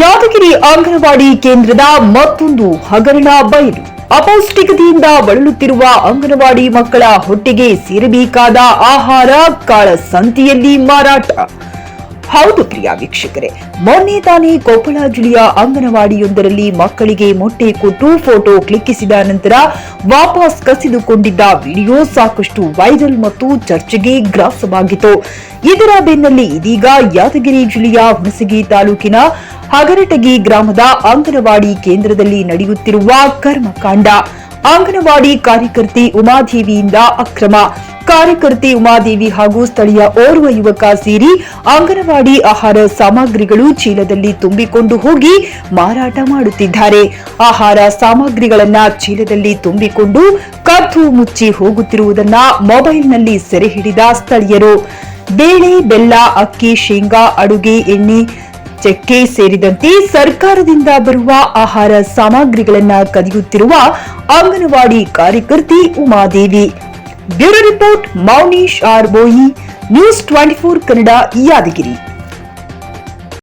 ಯಾದಗಿರಿ ಅಂಗನವಾಡಿ ಕೇಂದ್ರದ ಮತ್ತೊಂದು ಹಗರಣ ಬಯಲು. ಅಪೌಷ್ಟಿಕತೆಯಿಂದ ಬಳಲುತ್ತಿರುವ ಅಂಗನವಾಡಿ ಮಕ್ಕಳ ಹೊಟ್ಟೆಗೆ ಸೇರಬೇಕಾದ ಆಹಾರ ಕಾಳಸಂತಿಯಲ್ಲಿ ಮಾರಾಟ. ಹೌದು ಪ್ರಿಯ ವೀಕ್ಷಕರೇ. ಮೊನ್ನೆ ತಾನೇ ಕೊಪ್ಪಳ ಜಿಲ್ಲೆಯ ಅಂಗನವಾಡಿಯೊಂದರಲ್ಲಿ ಮಕ್ಕಳಿಗೆ ಮೊಟ್ಟೆ ಕೊಟ್ಟು ಫೋಟೋ ಕ್ಲಿಕ್ಕಿಸಿದ ನಂತರ ವಾಪಸ್ ಕಸಿದುಕೊಂಡಿದ್ದ ವಿಡಿಯೋ ಸಾಕಷ್ಟು ವೈರಲ್ ಮತ್ತು ಚರ್ಚೆಗೆ ಗ್ರಾಸವಾಗಿತ್ತು. ಇದರ ಬೆನ್ನಲ್ಲಿ ಇದೀಗ ಯಾದಗಿರಿ ಜಿಲ್ಲೆಯ ಹುಣಸಗಿ ತಾಲೂಕಿನ ಹಗರಟಗಿ ಗ್ರಾಮದ ಅಂಗನವಾಡಿ ಕೇಂದ್ರದಲ್ಲಿ ನಡೆಯುತ್ತಿರುವ ಕರ್ಮಕಾಂಡ. ಅಂಗನವಾಡಿ ಕಾರ್ಯಕರ್ತಿ ಉಮಾದೇವಿಯಿಂದ ಅಕ್ರಮ. ಕಾರ್ಯಕರ್ತಿ ಉಮಾದೇವಿ ಹಾಗೂ ಸ್ಥಳೀಯ ಓರ್ವ ಯುವಕ ಸೇರಿ ಅಂಗನವಾಡಿ ಆಹಾರ ಸಾಮಗ್ರಿಗಳು ಚೀಲದಲ್ಲಿ ತುಂಬಿಕೊಂಡು ಹೋಗಿ ಮಾರಾಟ ಮಾಡುತ್ತಿದ್ದಾರೆ. ಆಹಾರ ಸಾಮಗ್ರಿಗಳನ್ನ ಚೀಲದಲ್ಲಿ ತುಂಬಿಕೊಂಡು ಕದ್ದು ಮುಚ್ಚಿ ಹೋಗುತ್ತಿರುವುದನ್ನ ಮೊಬೈಲ್ನಲ್ಲಿ ಸೆರೆ ಹಿಡಿದ ಸ್ಥಳೀಯರು. ಬೇಳೆ, ಬೆಲ್ಲ, ಅಕ್ಕಿ, ಶೇಂಗಾ, ಅಡುಗೆ, ಎಣ್ಣೆ ಚಕ್ಕೆ ಸೇರಿದಂತೆ ಸರ್ಕಾರದಿಂದ ಬರುವ ಆಹಾರ ಸಾಮಗ್ರಿಗಳನ್ನ ಕದಿಯುತ್ತಿರುವ anganwadi ಕಾರ್ಯಕರ್ತಿ Umadevi. Bureau report Mounish R Boyi news twenty four Kannada, Yadgir.